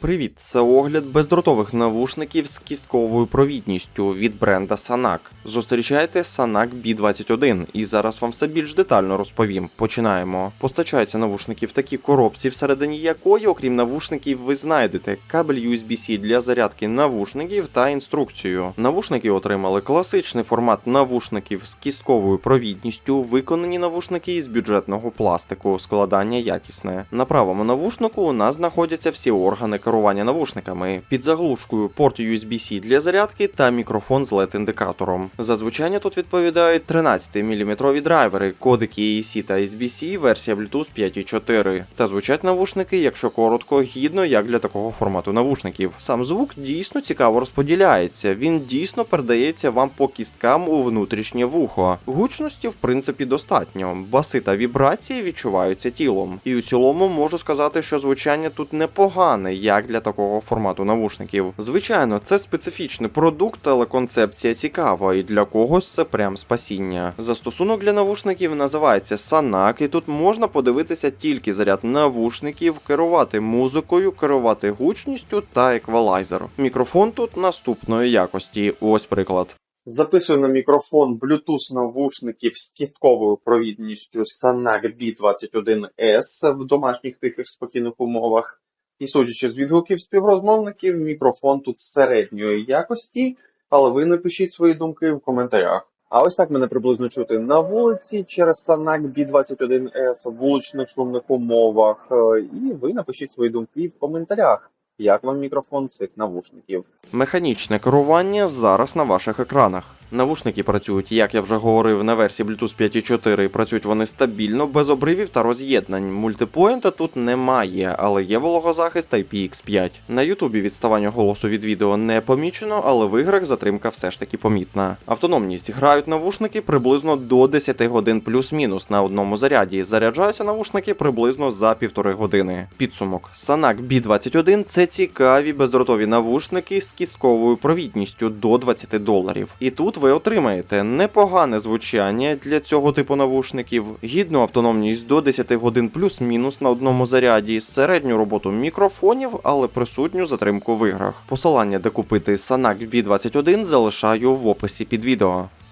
Привіт, це огляд бездротових навушників з кістковою провідністю від бренда Sanak. Зустрічайте Sanak B21 і зараз вам все більш детально розповім. Починаємо. Постачаються навушники в такій коробці, всередині якої, окрім навушників, ви знайдете кабель USB-C для зарядки навушників та інструкцію. Навушники отримали класичний формат навушників з кістковою провідністю, виконані навушники із бюджетного пластику, складання якісне. На правому навушнику у нас знаходяться всі органи керування навушниками під заглушкою порт USB-C для зарядки та мікрофон з LED-індикатором. За звучання тут відповідають 13-мм драйвери, кодики AAC та SBC, версія Bluetooth 5.4. Та звучать навушники, якщо коротко, гідно як для такого формату навушників. Сам звук дійсно цікаво розподіляється. Він дійсно передається вам по кісткам у внутрішнє вухо. Гучності, в принципі, достатньо. Баси та вібрації відчуваються тілом. І у цілому можу сказати, що звучання тут непогане, як для такого формату навушників. Звичайно, це специфічний продукт, але концепція цікава, і для когось це прям спасіння. Застосунок для навушників називається Sanak, і тут можна подивитися тільки заряд навушників, керувати музикою, керувати гучністю та еквалайзер. Мікрофон тут наступної якості. Ось приклад. Записую на мікрофон Bluetooth навушників з кістковою провідністю Sanak B21S в домашніх тихих спокійних умовах. І судячи з відгуків співрозмовників, мікрофон тут середньої якості, але ви напишіть свої думки в коментарях. А ось так мене приблизно чути на вулиці через Sanak B21S в вуличних шумних умовах. Е, І ви напишіть свої думки в коментарях. Як вам мікрофон цих навушників? Механічне керування зараз на ваших екранах. Навушники працюють, як я вже говорив, на версії Bluetooth 5.4. Працюють вони стабільно, без обривів та роз'єднань. Мультипоінта тут немає, але є вологозахист IPX5. На Ютубі відставання голосу від відео не помічено, але в іграх затримка все ж таки помітна. Автономність грають навушники приблизно до 10 годин плюс-мінус на одному заряді. Заряджаються навушники приблизно за півтори години. Підсумок Sanak B21 це цікаві бездротові навушники з кістковою провідністю до 20 доларів. І тут ви отримаєте непогане звучання для цього типу навушників, гідну автономність до 10 годин плюс-мінус на одному заряді, середню роботу мікрофонів, але присутню затримку в іграх. Посилання, де купити Sanac B21, залишаю в описі під відео.